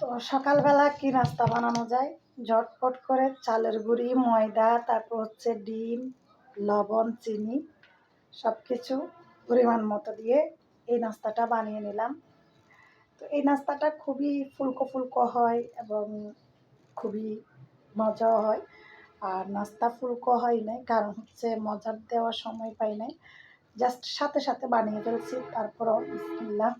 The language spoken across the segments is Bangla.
তো সকালবেলা কি নাস্তা বানানো যায়? ঝটপট করে চালের গুঁড়ি, ময়দা, তারপর হচ্ছে ডিম, লবণ, চিনি সব কিছু পরিমাণ মতো দিয়ে এই নাস্তাটা বানিয়ে নিলাম। তো এই নাস্তাটা খুবই ফুলকো ফুলকো হয় এবং খুবই মজাও হয়। আর নাস্তা ফুলকো হয় নাই, কারণ হচ্ছে মজার দেওয়ার সময় পাই নাই। জাস্ট সাথে সাথে বানিয়ে ফেলছি, তারপরও বিসমিল্লাহ।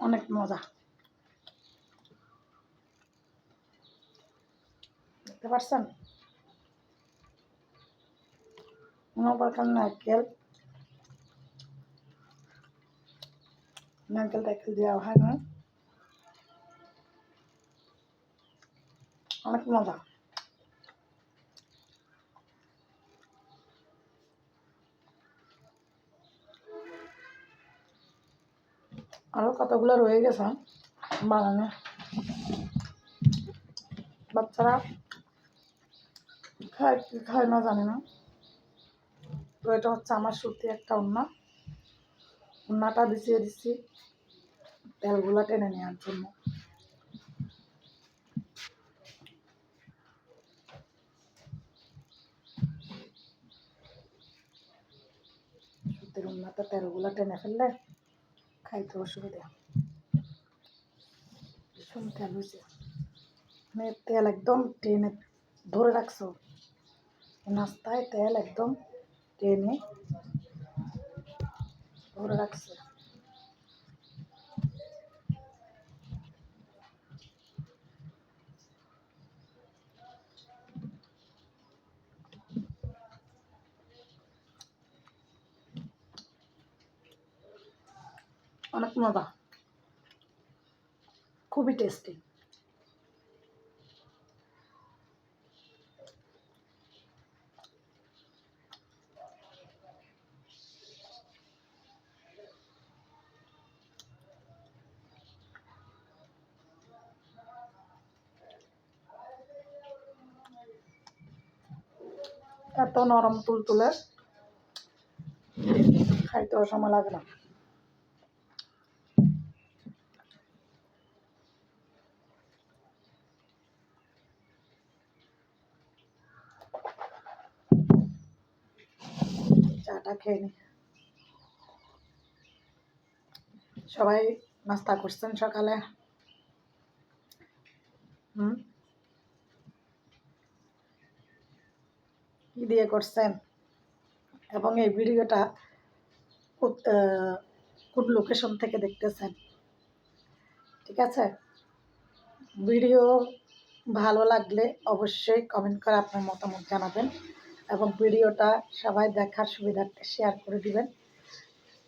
অনেক মজা। দেখতে পারছেন? কোনো প্রকার নারকেল। নারকেল টারকেল দেওয়া হয় না। অনেক মজা। আরও কতগুলো রয়ে গেছে, বানানো। বাচ্চারা খায় কি খায় না জানি না। তো এটা হচ্ছে আমার সত্যি একটা উন্না। উন্নাটা বিছিয়ে দিচ্ছি তেলগুলো টেনে নেওয়ার জন্য। সত্যির উন্নাতে তেলগুলো টেনে ফেললে খাইতে অসুবিধা। ভীষণ মানে তেল একদম ট্রেনে ধরে রাখছো। নাস্তায় তেল একদম ট্রেনে ধরে রাখছে। অনেক মজা খুবই টেস্টি এত নরম তুলতুলে। খাইতে সময় লাগে না। চাটা খেয়ে নি। সবাই নাস্তা করছেন সকালে। কি দিয়ে করছেন? এবং এই ভিডিওটা কোন লোকেশন থেকে দেখতেছেন? ঠিক আছে? ভিডিও ভালো লাগলে অবশ্যই কমেন্ট করে আপনার মতামত জানাবেন। এবং ভিডিওটা সবাই দেখার সুবিধার্থে শেয়ার করে দিবেন।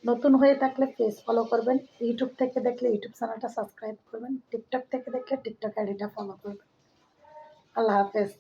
নতুন হয়ে থাকলে পেজ ফলো করবেন। ইউটিউব থেকে দেখলে ইউটিউব চ্যানেলটা সাবস্ক্রাইব করবেন। টিকটক থেকে দেখলে টিকটক আইডিটা ফলো করবেন। আল্লাহ হাফেজ।